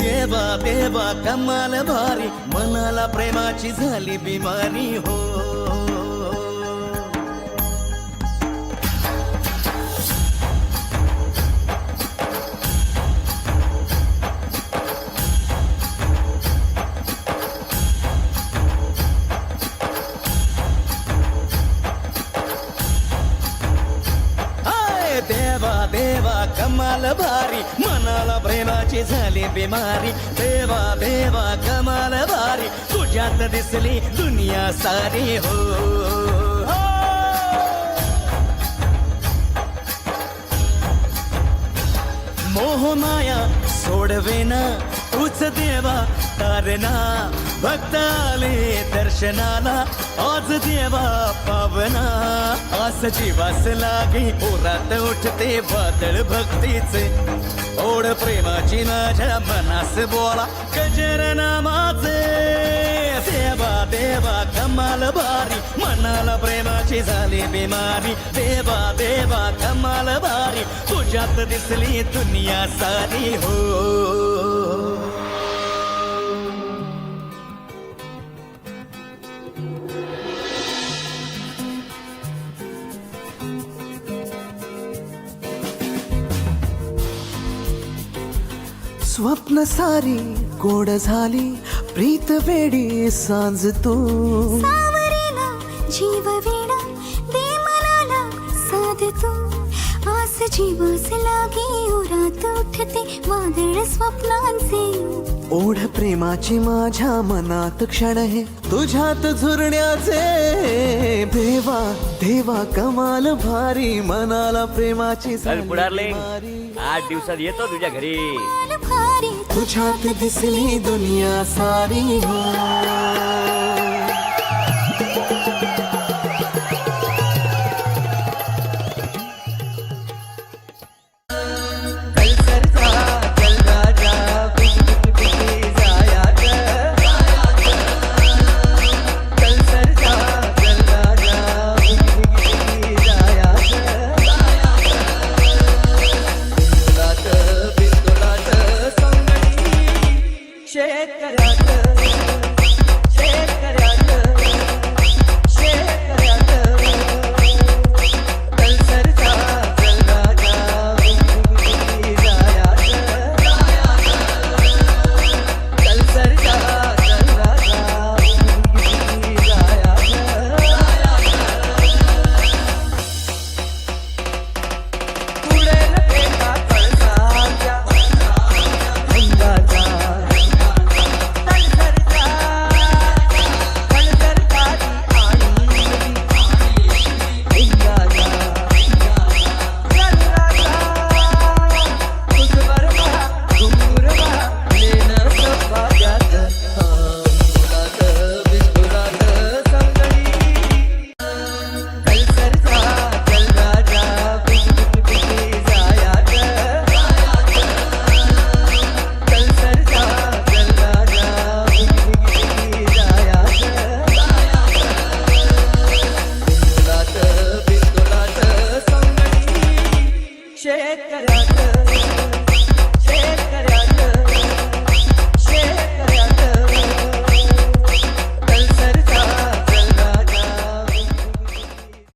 देवा देवा कमाल भारी मनाला प्रेमाची झाली बिमारी हो. कमाल भारी मनाला प्रेमाची झाली बिमारी. देवा देवा कमाल भारी तुझ्यात दिसली दुनिया सारी हो. मोह माया सोडवेना तूच देवा तारणा भक्त आले दर्शनाला आज देवा पावना. आस जीवास लागे ओरात उठते वादळ भक्तीचे. ओढ प्रेमाची माझ्या मनास बोला गजर नामाचे देवा देवा कमाल भारी मनाला प्रेमाची झाली बिमारी. देवा देवा कमाल भारी तुझ्यात दिसली दुनिया सारी हो. स्वप्न सारी गोड झाली प्रीत वेडी सांज तू सावरेला जीव वेडा दे मनाला साध तू आस जीवास लागे उरात उठते वादळ स्वप्नांचे. ओढ प्रेमाची माझ्या मनात क्षण आहे तुझ्यात झुरण्याचे देवा देवा कमाल भारी मनाला प्रेमाची चल झाली पुढारले. आठ दिवसात येतो तुझ्या घरी. तुझ्यात दिसली दुनिया सारी हो. Check it out,